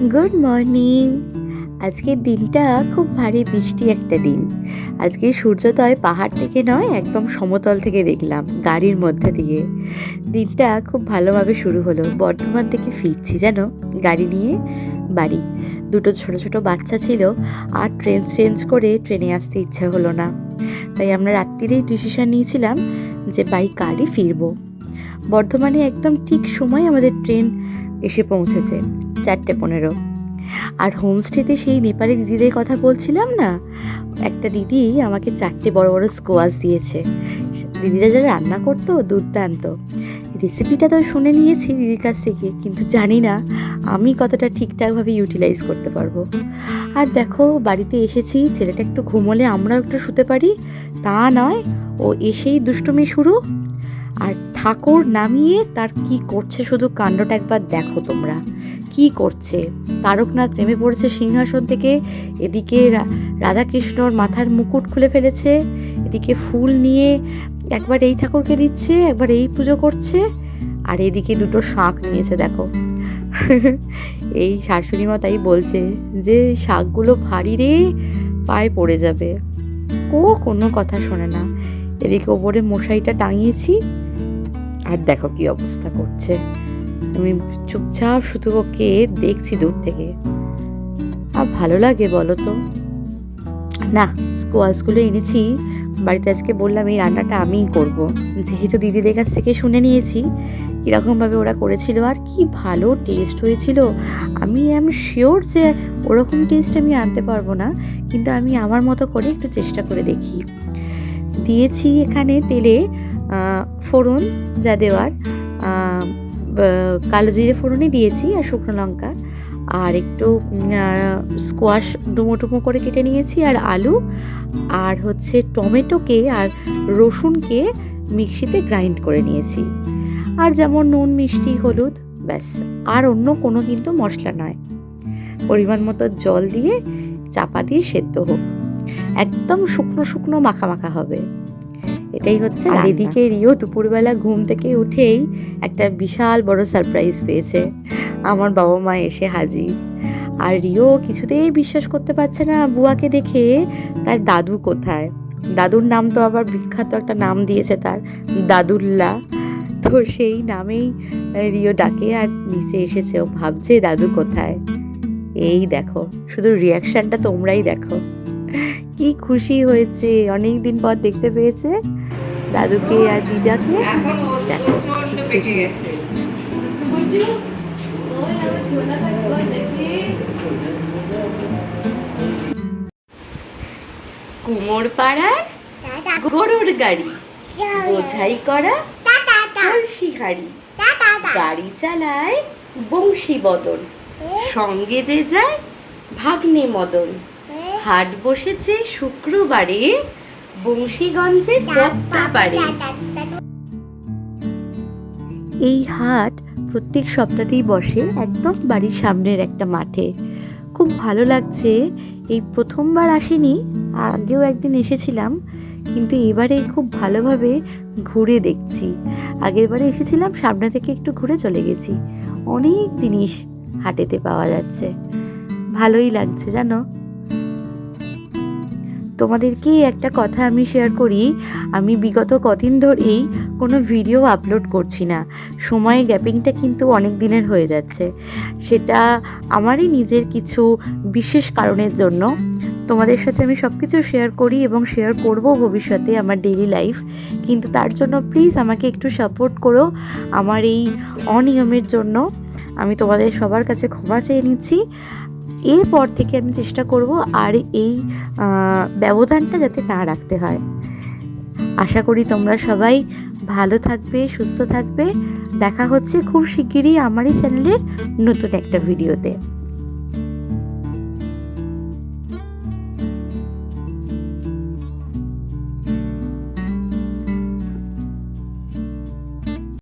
Good morning আজকের দিনটা খুব ভারী বৃষ্টি একটা দিন। আজকে সূর্যোদয় পাহাড় থেকে নয়, একদম সমতল থেকে দেখলাম, গাড়ির মধ্যে দিয়ে। দিনটা খুব ভালোভাবে শুরু হলো। বর্ধমান থেকে ফিরছি যেন গাড়ি নিয়ে বাড়ি। দুটো ছোট ছোট বাচ্চা ছিল, আর ট্রেন চেঞ্জ করে ট্রেনে আসতে ইচ্ছে হলো না। তাই আমরা রাত্রিরেই ডিসিশন নিয়েছিলাম যে বাই কারই ফিরবো। বর্ধমানে একদম ঠিক সময় আমাদের ট্রেন এসে পৌঁছেছে। চারটে পনেরো। আর হোমস্টেতে সেই নেপালি দিদিদের কথা বলছিলাম না? একটা দিদি আমাকে চারটে বড় বড় স্কোয়াশ দিয়েছে। দিদিরা যারা রান্না করতো, দুর্দান্ত। রেসিপিটা তো শুনে নিয়েছি দিদির কাছ থেকে, কিন্তু জানি না আমি কতটা ঠিকঠাকভাবে ইউটিলাইজ করতে পারব। আর দেখো, বাড়িতে এসেছি, ছেলেটা একটু ঘুমোলে আমরাও একটু শুতে পারি। তা নয়, ও এসেই দুষ্টুমি শুরু। আর ঠাকুর নামিয়ে তার কি করছে শুধু কাণ্ডটা একবার দেখো তোমরা। কি করছে? তারকনাথ নেমে পড়েছে সিংহাসন থেকে। এদিকে রাধাকৃষ্ণর মাথার মুকুট খুলে ফেলেছে। এদিকে ফুল নিয়ে একবার এই ঠাকুরকে দিচ্ছে, একবার এই পুজো করছে, আর এদিকে দুটো শাঁখ নিয়েছে, দেখো। এই শাশুড়ি মা তাই বলছে যে শাকগুলো ভারী রে, পায়ে পড়ে যাবে। ও কোনো কথা শোনে না। এদিকে ওপরে মশাইটা টাঙিয়েছি। আর দেখো কি অবস্থা করছে। আমি চুপচাপ শুধু ওকে দেখছি দূর থেকে। আর ভালো লাগে বলো তো। না স্কোয়াশগুলো এনেছি। বাড়িতে আজকে বললাম এই রান্নাটা আমিই করব। যেহেতু দিদিদের কাছ থেকে শুনে নিয়েছি, কীরকমভাবে ওরা করেছিল আর কি ভালো টেস্ট হয়েছিল। আমি আমি শিওর যে ওরকম টেস্ট আমি আনতে পারব না, কিন্তু আমি আমার মতো করে একটু চেষ্টা করে দেখি। দিয়েছি এখানে তেলে ফোড়ন যা দেওয়ার কালো জিরে ফোড়নই দিয়েছি আর শুকনো লঙ্কা। আর একটু স্কোয়াশ ডুমো টুমো করে কেটে নিয়েছি আর আলু। আর হচ্ছে টমেটোকে আর রসুনকে মিক্সিতে গ্রাইন্ড করে নিয়েছি। আর যেমন নুন, মিষ্টি, হলুদ, ব্যাস। আর অন্য কোনো কিন্তু মশলা নয়। পরিমাণ মতো জল দিয়ে চাপা দিয়ে সেদ্ধ হোক। একদম শুকনো শুকনো মাখা মাখা হবে। এটাই হচ্ছে আর এদিকে রিও দুপুরবেলা ঘুম থেকে উঠেই একটা বিশাল বড় সারপ্রাইজ পেয়েছে। আমার বাবা মা এসে হাজির। আর রিও কিছুতেই বিশ্বাস করতে পারছে না বুয়াকে দেখে তার দাদু কোথায়? দাদুর নাম তো আবার বিখ্যাত একটা নাম দিয়েছে তার, দাদুল্লা। তো সেই নামেই রিও ডাকে আর নিচে এসেছে ও ভাবছে দাদু কোথায়? এই দেখো, শুধু রিয়াকশনটা তোমরাই দেখো। কি খুশি হয়েছে অনেক দিন পর দেখতে পেয়েছে। দাদুকে আর দিদাকে কুমোর পাড়ার গরুর গাড়ি। বোঝাই করা গাড়ি চালায় বংশী বদন সঙ্গে যে যায় ভাগ্নে মদন। হাট বসেছে শুক্রবারে বংশীগঞ্জে দত্তাপাড়ে এই হাট প্রত্যেক সপ্তাহেই বসে একদম বাড়ির সামনের একটা মাঠে। খুব ভালো লাগছে। এই প্রথমবার আসিনি, আগেও একদিন এসেছিলাম, কিন্তু এবারে খুব ভালোভাবে ঘুরে দেখছি। আগের বারে এসেছিলাম, সামনে থেকে একটু ঘুরে চলে গেছি। অনেক জিনিস হাটেতে পাওয়া যাচ্ছে। ভালোই লাগছে, জানো? তোমাদেরকে একটা কথা আমি শেয়ার করি। আমি বিগত কদিন ধরেই কোনো ভিডিও আপলোড করছি না। সময়ের গ্যাপিংটা কিন্তু অনেক দিনের হয়ে যাচ্ছে। সেটা আমারই নিজের কিছু বিশেষ কারণের জন্য। তোমাদের সাথে আমি সব কিছু শেয়ার করি এবং শেয়ার করব ভবিষ্যতে আমার ডেইলি লাইফ কিন্তু তার জন্য প্লিজ আমাকে একটু সাপোর্ট করো আমার এই অনিয়মের জন্য। আমি তোমাদের সবার কাছে ক্ষমা চেয়ে নিচ্ছি। এরপর থেকে আমি চেষ্টা করব আর এই ব্যবধানটা যাতে না রাখতে হয়। আশা করি তোমরা সবাই ভালো থাকবে, সুস্থ থাকবে। দেখা হচ্ছে খুব শিগগিরই আমারই চ্যানেলের নতুন একটা ভিডিওতে।